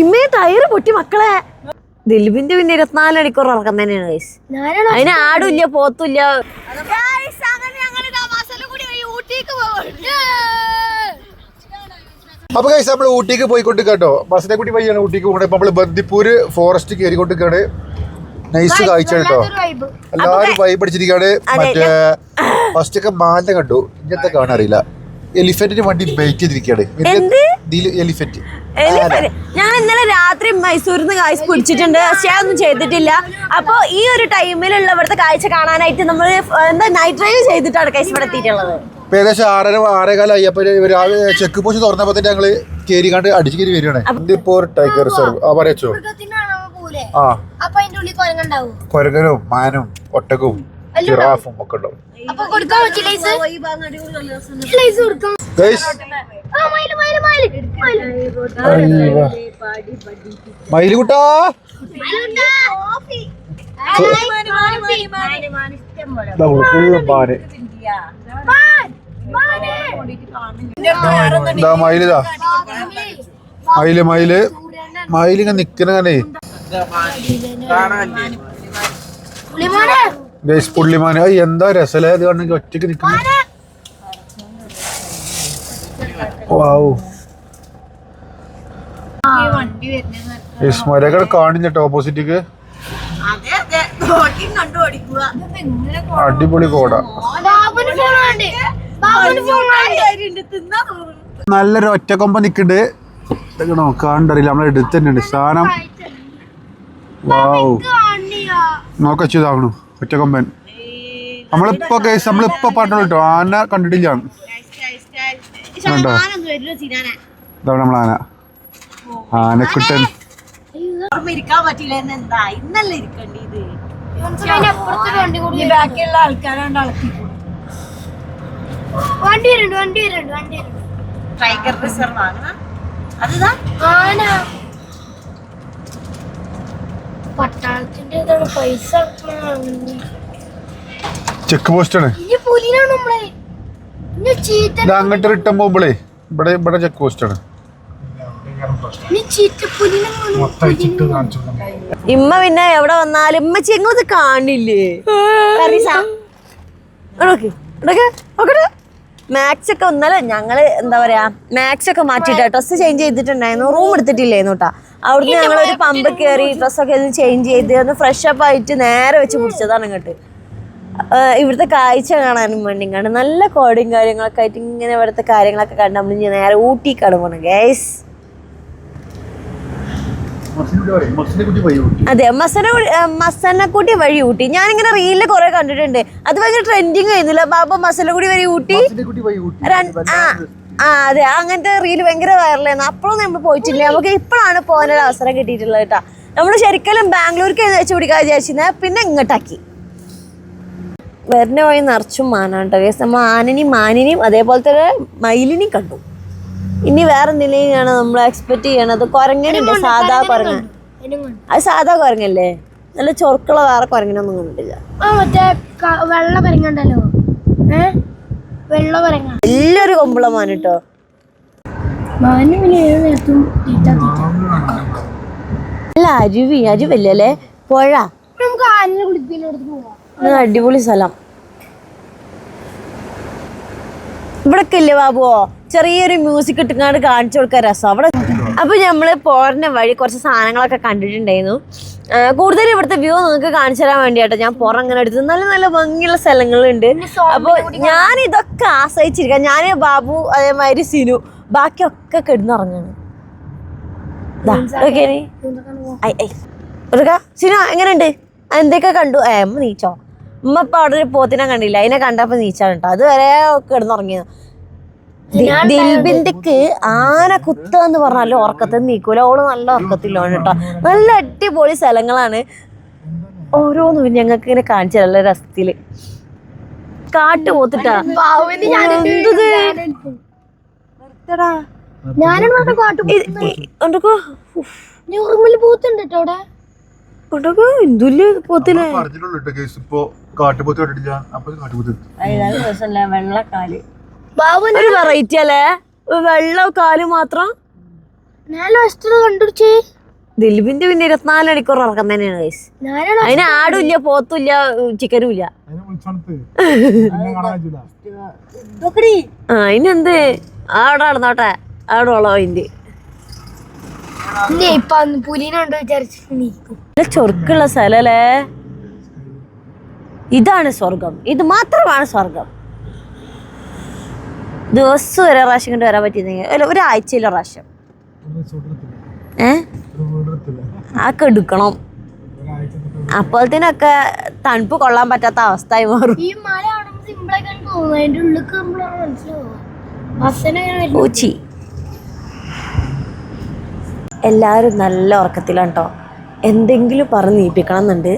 ഇമ്മേ ടയറ് പൊട്ടി മക്കളെ. ദിലീപിന്റെ പിന്നെ ഇരുപത്തിനാല് മണിക്കൂർ ഉറക്കം തന്നെയാണ് ഗൈസ് ഞാനാണ്? അതിന് ആടുമില്ല പോത്തുമില്ല അപ്പൊ ഗൈസ് നമ്മൾ ഊട്ടിക്ക് പോയിക്കൊണ്ട് കേട്ടോ. ബസ്സിനെ കൂടി വഴിയാണ് ഊട്ടിക്ക് പോകണത് നമ്മൾ ബന്ദിപ്പൂര് ഫോറസ്റ്റ് കയറിക്കൊണ്ടിരിക്കാണ് നൈസ് കാഴ്ച കേട്ടോ. വൈബ് എല്ലാരും വൈബ് അടിച്ചിരിക്കാണ്. മറ്റേ ഫസ്റ്റ് ഒക്കെ മാലിനെ കണ്ടു. ഇങ്ങനത്തെ കാണാറില്ല എലിഫന്റിന് വണ്ടി വെയിറ്റ് ചെയ്തിരിക്കുകയാണ്? എലിഫന്റ്. ഞാൻ ഇന്നലെ രാത്രി മൈസൂരിൽ നിന്ന് കാഴ്ച പിടിച്ചിട്ടുണ്ട്. പക്ഷെ അതൊന്നും ചെയ്തിട്ടില്ല. അപ്പൊ ഈ ഒരു ടൈമിലുള്ള ഇവിടുത്തെ കാഴ്ച കാണാനായിട്ട് നമ്മൾ എന്താ നൈറ്റ് ഡ്രൈവ് ചെയ്തിട്ടാണ് കാഴ്ച ഇവിടെ എത്തിയിട്ടുള്ളത്? ഇപ്പൊ ഏകദേശം ആറര ആറേകാലായി അപ്പൊ രാവിലെ ചെക്ക് പോസ്റ്റ് തുറന്നപ്പോ തന്നെ ഞങ്ങൾ കണ്ട് അടിച്ചു കയറി വരികയാണ്. ടൈഗർ റിസർവ് ആ പറയച്ചോ? പോലെ ആ. കൊരങ്ങനും മാനും ഒട്ടകവും ജിറാഫും ഒക്കെ ഉണ്ടാവും. കൊടുക്കാൻ ഇങ്ങനെ മയിലുകുട്ടാ മയിലിതാ മയിൽ മയിൽ. മയിലിങ്ങനെ നിക്കണേ ഗൈസ് പുള്ളിമാന്. അത് എന്താ രസലേ ഇത് കണ്ടെങ്കിൽ ഒറ്റയ്ക്ക് നിക്കുന്നു വാവു ഗൈസ് മരകൾ കാണിഞ്ഞിട്ടോ ഓപ്പോസിറ്റിക്ക് അടിപൊളി കോട. നല്ലൊരു ഒറ്റക്കൊമ്പ നിക്കണ്ട്. ഇതൊക്കെ നോക്കാണ്ടറിയില്ല നമ്മളെ എടുത്ത് തന്നെയാണ് സാധനം. വാവു നോക്ക ചെയ്താകണു ഒറ്റക്കൊമ്പൻ നമ്മളിപ്പോ കേസ് നമ്മളിപ്പോ പാട്ടുള്ളൂ കേട്ടോ ആന കണ്ടിട്ടില്ല. കണ്ടോ ഇതാണ് നമ്മൾ ആന. ആനക്കുട്ടൻ ഇരിക്കാൻ പറ്റില്ല എന്താ? ഇന്നല്ലേ ഇരിക്കണ്ടി ഇത്? അതിന്റെ അപ്പുറത്തൊരു വണ്ടി കൂടി ബാക്കിയുള്ള ആൾക്കാരാണ്ട് അളക്കി വണ്ടി വരുന്നുണ്ട് വണ്ടി വരുന്നുണ്ട് വണ്ടി വരുന്നുണ്ട്. ടൈഗർ റിസർവ് ആണ് അതുതാ? ആന. പട്ടാളത്തിന്റെ പൈസ ചെക്ക് പോസ്റ്റ് ആണ് പുലിനാണ് നമ്മളെ? ഇത് അങ്ങോട്ട് റിട്ടേൺ പോകുമ്പോഴേ ഇവിടെ ഇവിടെ ചെക്ക് പോസ്റ്റ് ആണ്. ഇമ്മ പിന്നെ എവിടെ വന്നാലും ഇമ്മച്ചി എങ്ങോട്ട് കാണില്ലേ? മാക്സ് ഒക്കെ ഒന്നല്ല ഞങ്ങൾ എന്താ പറയാ മാക്സ് ഒക്കെ മാറ്റിട്ടാ ഡ്രസ്സ് ചേഞ്ച് ചെയ്തിട്ടുണ്ടായിരുന്നു. റൂം എടുത്തിട്ടില്ലായിരുന്നു കേട്ടാ അവിടുന്ന് ഞങ്ങൾ ഒരു പമ്പ് കയറി ഡ്രസ്സൊക്കെ ചേഞ്ച് ചെയ്ത് ഒന്ന് ഫ്രഷ് അപ്പ് ആയിട്ട് നേരെ വെച്ച് പിടിച്ചതാണ് ഇങ്ങോട്ട്. ഇവിടുത്തെ കാഴ്ച കാണാനും വേണ്ടി കാണും നല്ല കോടയും കാര്യങ്ങളൊക്കെ ആയിട്ട് ഇങ്ങനെ ഇവിടുത്തെ കാര്യങ്ങളൊക്കെ കണ്ട് നമ്മൾ ഇനി നേരെ ഊട്ടിക്കാണ് പോണത് ഗൈസ് അതെ മസന മസനക്കുട്ടി വഴി ഊട്ടി. ഞാനിങ്ങനെ റീലിൽ കുറെ കണ്ടിട്ടുണ്ട്. അത് ഭയങ്കര ട്രെൻഡിങ് ആയിരുന്നില്ല? ബാബ മസനക്കൂടി വഴി ഊട്ടി? ആ അതെ അങ്ങനത്തെ റീൽ ഭയങ്കര വൈറലായിരുന്നു അപ്പോഴും നമ്മൾ പോയിട്ടില്ല. നമുക്ക് ഇപ്പോഴാണ് പോകാനൊരു അവസരം കിട്ടിയിട്ടുള്ളത് കേട്ടോ. നമ്മൾ ശരിക്കും ബാംഗ്ലൂർക്ക് വെച്ച് പിടിക്കാൻ വിചാരിച്ചിരുന്ന. പിന്നെ ഇങ്ങോട്ടാക്കി. വരുന്ന വഴി നിറച്ചും മാനാണ് കേട്ടോ കേസ് നമ്മൾ ആനനെയും മാനിനെയും അതേപോലെ തന്നെ മയിലിനെയും കണ്ടു. ഇനി വേറെ നിലയിലാണ് നമ്മൾ എക്സ്പെക്ട് ചെയ്യണത്? കുരങ്ങനുണ്ട് സാധാ കുരങ്ങൻ. അത് സാധാ കുരങ്ങല്ലേ നല്ല ചൊറുക്കുള്ള വേറെ കുരങ്ങനൊന്നും കണ്ടിട്ടില്ല. ആ മറ്റേ ക- വെള്ള പരങ്ങണ്ടല്ലോ. ഏ? വെള്ള വലിയൊരു കൊമ്പുള്ള മാൻ കേട്ടോ മാന് പിന്നെ ഏത് നേരത്തും തീറ്റ തീറ്റ. അല്ല അരുവി അരുവല്ലേ? പുഴ. നമുക്ക് ആനനെ കുളിപ്പിക്കുന്നടുത്ത് പോവാം. അടിപൊളി സ്ഥലം. ഇവിടൊക്കെ ഇല്ലേ ബാബുവോ? ചെറിയൊരു മ്യൂസിക് ഇട്ടുങ്ങാണ്ട് കാണിച്ചു കൊടുക്കാൻ രസം. അവിടെ അപ്പൊ നമ്മൾ പോരുന്ന വഴി കുറച്ച് സാധനങ്ങളൊക്കെ കണ്ടിട്ടുണ്ടായിരുന്നു. കൂടുതൽ ഇവിടുത്തെ വ്യൂ നിങ്ങൾക്ക് കാണിച്ചു തരാൻ വേണ്ടിയാട്ടോ. ഞാൻ പുറം അങ്ങനെ എടുത്തത് നല്ല നല്ല ഭംഗിയുള്ള സ്ഥലങ്ങളുണ്ട്. അപ്പൊ ഞാൻ ഇതൊക്കെ ആശ്രയിച്ചിരിക്കാം ഞാൻ ബാബു അതേമാതിരി സിനു ബാക്കിയൊക്കെ കിടന്നുറങ്ങാണ്. സിനു എങ്ങനെയുണ്ട്? എന്തൊക്കെ കണ്ടു? ഏ നീച്ചോ? ഉമ്മ ഇപ്പൊ അവിടെ ഒരു പോത്തിനെ കണ്ടില്ല അതിനെ കണ്ടപ്പോ നീച്ചാണ് കേട്ടോ അതുവരെ കിടന്നുറങ്ങിയത് ദിൽബിന്ദിക്ക് ആന കുത്ത എന്ന് പറഞ്ഞാലും ഉറക്കത്തിൽ നീക്കൂല ഓൾ നല്ല ഉറക്കത്തിലാണ് കേട്ടോ നല്ല അടിപൊളി സ്ഥലങ്ങളാണ് ഓരോന്നും ഞങ്ങൾക്ക് ഇങ്ങനെ കാണിച്ചു നല്ല രസത്തിൽ കാട്ടു പോത്തിട്ടാ ഞാനും കാട്ടു ഇത് വെള്ളക്കാൽ ഒരു വെറൈറ്റി അല്ലേ? വെള്ള കാൽ മാത്രം? കണ്ടുപിടിച്ചേ. ദിലീപിന്റെ പിന്നെ ഇരുപത്തിനാല് മണിക്കൂർ ഉറക്കം തന്നെയാണ് ഗൈസ് ഞാനാണ് അതിന് ആടും ഇല്ല പോത്തും ഇല്ല ചിക്കനും ഇല്ല. ആ അതിനെന്ത് ആടാണ് നടന്നോട്ടെ. ആടുള്ള അതിന്റെ ഇല്ലേ ഇപ്പൊ അന്ന് പുലിനെ കണ്ടു വിചാരിച്ചിട്ട് നീക്കും നല്ല ചൊറുക്കുള്ള സ്ഥലല്ലേ? ഇതാണ് സ്വർഗം. ഇത് മാത്രമാണ് സ്വർഗം. ദിവസം ഒരു പ്രാവശ്യം കൊണ്ട് വരാൻ പറ്റിയിരുന്നെങ്കിൽ അല്ല ഒരാഴ്ചയിൽ ഒരു പ്രാവശ്യം. ഏ? ആ എടുക്കണം. അപ്പോഴത്തേനൊക്കെ തണുപ്പ് കൊള്ളാൻ പറ്റാത്ത അവസ്ഥയായി മാറും. ഈ മല കാണുമ്പോ സിമ്പിളായി കണ്ടു തോന്നുന്നു അതിന്റെ ഉള്ളിൽ കയറുമ്പോഴാണ് മനസ്സിലാവുക ബസ്സിനെ പൂച്ചി എല്ലാവരും നല്ല ഉറക്കത്തിലാണ് കേട്ടോ എന്തെങ്കിലും പറഞ്ഞ് നീപ്പിക്കണം എന്നുണ്ട്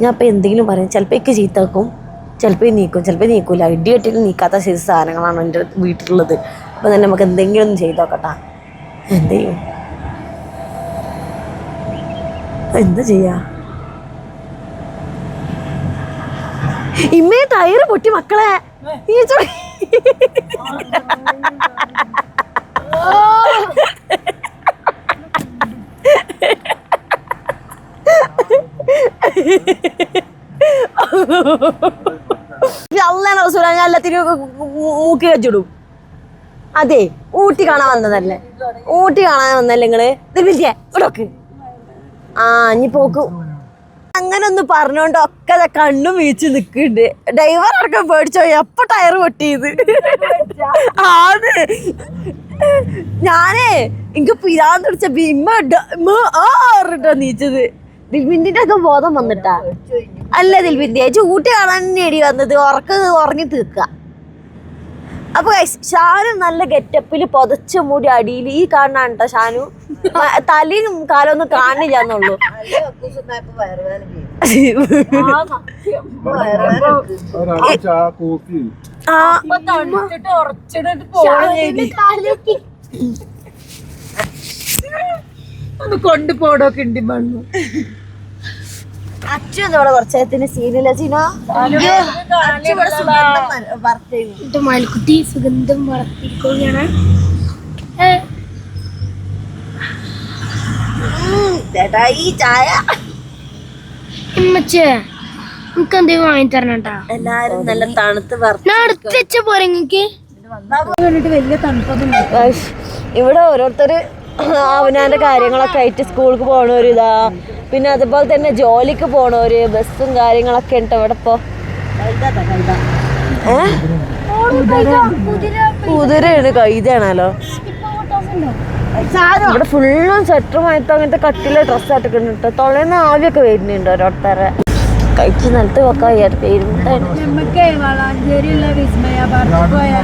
ഞാൻ ഇപ്പോൾ എന്തെങ്കിലും പറയും ചിലപ്പോൾ എനിക്ക് ചീത്തക്കും ചിലപ്പോൾ നീക്കും ചിലപ്പോൾ നീക്കൂല. ഇടി കെട്ടിട്ട് നീക്കാത്ത ചെയ്ത സാധനങ്ങളാണ് എന്റെ വീട്ടിലുള്ളത്. അപ്പം തന്നെ നമുക്ക് എന്തെങ്കിലും ഒന്ന് ചെയ്ത് നോക്കട്ടാ. എന്ത് ചെയ്യും? എന്താ ചെയ്യാ? ഇമ്മേ ടയറ് പൊട്ടി മക്കളെ. ഈ ചോ- അള്ളാണ് റസൂല മൂക്കി വെച്ചിടും അതെ ഊട്ടി കാണാൻ വന്നതല്ലേ? ഊട്ടി കാണാൻ വന്നല്ലേ നിങ്ങൾ? ഇതില്ലേ ഇവിടൊക്കെ ആ ഇനി പോക്ക്. അങ്ങനെ ഒന്ന് പറഞ്ഞോണ്ട് ഒക്കെ കണ്ണും വീഴ്ച നിക്കുന്നുണ്ട് ഡ്രൈവർ അടക്കം പേടിച്ചോ? എപ്പ ടയർ പൊട്ടിയത്? ആണ്. ഞാനേ എനിക്ക് പിരാന്ന് പിടിച്ച ഭീമ നീച്ചത്. ദിൽബിന്റെ ഒക്കെ ബോധം വന്നിട്ടാ? അല്ല ദിൽബിന്റെ ചൂട്ടി കാണാൻ നേടി വന്നത്. ഉറക്ക ഉറങ്ങി തീർക്കുക അപ്പൊ guys, ഷാനു നല്ല ഗെറ്റപ്പിൽ പൊതച്ച മൂടി അടിയിൽ ഈ കാണാണ് കേട്ടോ ഷാനു? തലയും തലയും കാലൊന്നും കാണില്ല എന്നുള്ളൂ കൊണ്ടുപോടൊക്കെ കോഫി ആ അച്ഛൻ ഇവിടെ കുറച്ചേരത്തിന് സീനില്ല സീനോ എന്നിട്ട് മൽക്കുട്ടി സുഗന്ധം വളർത്തിയിരിക്കുകയാണ് ഏ, ചേട്ടാ ഈ ചായ. എന്തെങ്കിലും വാങ്ങി എല്ലാരും നല്ല തണുത്ത് പോരെ ഇവിടെ ഓരോരുത്തർ അവനാന്റെ കാര്യങ്ങളൊക്കെ ആയിട്ട് സ്കൂൾക്ക് പോണവരിതാ പിന്നെ അതുപോലെ തന്നെ ജോലിക്ക് പോണവര് ബസ്സും കാര്യങ്ങളൊക്കെ ഉണ്ട് ഇവിടെ പോ കുതിരയാണ് കൈതാണല്ലോ ഇവിടെ ഫുള്ളും സ്വെറ്ററുമായിട്ട് അങ്ങനത്തെ കട്ടിലെ ഡ്രസ്സ് ഉണ്ട് തൊളേന്ന് ആവിയൊക്കെ വരുന്നുണ്ട് ഓരോരുത്തരെ. കഴിച്ച് നിലത്ത് വെക്കാൻ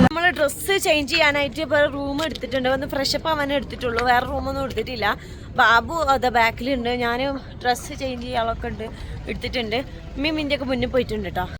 നമ്മൾ ഡ്രസ്സ് ചേഞ്ച് ചെയ്യാനായിട്ട് ഇപ്പോൾ റൂം എടുത്തിട്ടുണ്ട്. വന്ന് ഫ്രഷപ്പ് ആവാൻ എടുത്തിട്ടുള്ളൂ. വേറെ റൂമൊന്നും എടുത്തിട്ടില്ല. ബാബു അത് ബാക്കിലുണ്ട് ഞാൻ ഡ്രസ്സ് ചേഞ്ച് ചെയ്യാനൊക്കെ ഉണ്ട് എടുത്തിട്ടുണ്ട്. മിന്റെ മുന്നിൽ പോയിട്ടുണ്ട് കേട്ടോ